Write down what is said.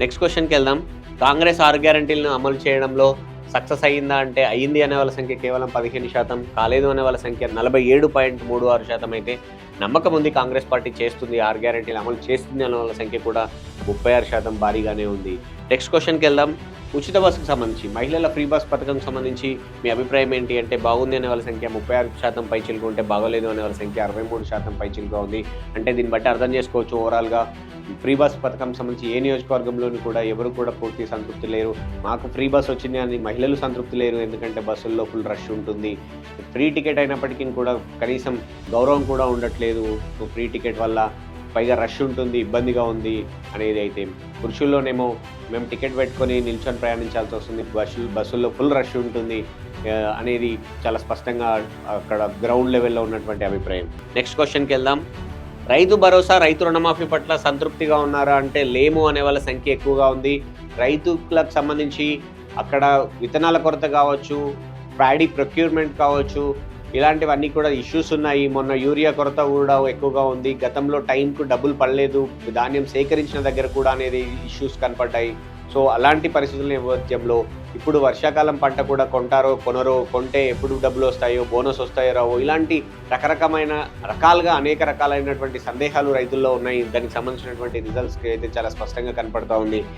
Next క్వశ్చన్కి వెళ్దాం. కాంగ్రెస్ ఆరు గ్యారంటీలను అమలు చేయడంలో సక్సెస్ అయ్యిందా అంటే అయ్యింది అనే వాళ్ళ సంఖ్య కేవలం పదిహేను శాతం కాలేదు అనే వాళ్ళ సంఖ్య నలభై ఏడు పాయింట్ మూడు ఆరు శాతం అయితే నమ్మకం ఉంది కాంగ్రెస్ పార్టీ చేస్తుంది ఆరు గ్యారంటీలు అమలు చేస్తుంది అనే వాళ్ళ సంఖ్య కూడా ముప్పై ఆరు శాతం భారీగానే ఉంది. నెక్స్ట్ క్వశ్చన్కి వెళ్దాం. ఉచిత బస్సుకు సంబంధించి మహిళల ఫ్రీ బస్ పథకం సంబంధించి మీ అభిప్రాయం ఏంటి అంటే బాగుంది అనే వాళ్ళ సంఖ్య ముప్పై ఆరు శాతం పైచిలుకు ఉంటే బాగోలేదు అనే వాళ్ళ సంఖ్య అరవై మూడు శాతం పైచిలుగా ఉంది. అంటే దీన్ని బట్టి అర్థం చేసుకోవచ్చు ఓవరాల్గా. ఫ్రీ బస్ పథకం సంబంధించి ఏ నియోజకవర్గంలోని కూడా ఎవరు కూడా పూర్తి సంతృప్తి లేరు. మాకు ఫ్రీ బస్ వచ్చింది అని మహిళలు సంతృప్తి లేరు. ఎందుకంటే బస్సుల్లో ఫుల్ రష్ ఉంటుంది. ఫ్రీ టికెట్ అయినప్పటికీ కూడా కనీసం గౌరవం కూడా ఉండట్లేదు. ఫ్రీ టికెట్ వల్ల పైగా రష్ ఉంటుంది ఇబ్బందిగా ఉంది అనేది అయితే పురుషుల్లోనేమో మేము టికెట్ పెట్టుకొని నిల్చొని ప్రయాణించాల్సి వస్తుంది. బస్సు బస్సుల్లో ఫుల్ రష్ ఉంటుంది అనేది చాలా స్పష్టంగా అక్కడ గ్రౌండ్ లెవెల్లో ఉన్నటువంటి అభిప్రాయం. నెక్స్ట్ క్వశ్చన్కి వెళ్దాం. రైతు భరోసా రైతు రుణమాఫీ పట్ల సంతృప్తిగా ఉన్నారా అంటే లేము అనే వాళ్ళ సంఖ్య ఎక్కువగా ఉంది. రైతులకు సంబంధించి అక్కడ విత్తనాల కొరత కావచ్చు ప్యాడీ ప్రొక్యూర్మెంట్ కావచ్చు ఇలాంటివన్నీ కూడా ఇష్యూస్ ఉన్నాయి. మొన్న యూరియా కొరత కూడా ఎక్కువగా ఉంది. గతంలో టైంకు డబ్బులు పడలేదు. ధాన్యం సేకరించిన దగ్గర కూడా అనేది ఇష్యూస్ కనపడ్డాయి. సో అలాంటి పరిస్థితుల నేపథ్యంలో ఇప్పుడు వర్షాకాలం పంట కూడా కొంటారో కొనరో కొంటే ఎప్పుడు డబ్బులు వస్తాయో బోనస్ వస్తాయో రావో ఇలాంటి రకరకమైన రకాలుగా అనేక రకాలైనటువంటి సందేహాలు రైతుల్లో ఉన్నాయి. దానికి సంబంధించినటువంటి రిజల్ట్స్కి అయితే చాలా స్పష్టంగా కనపడతా ఉంది.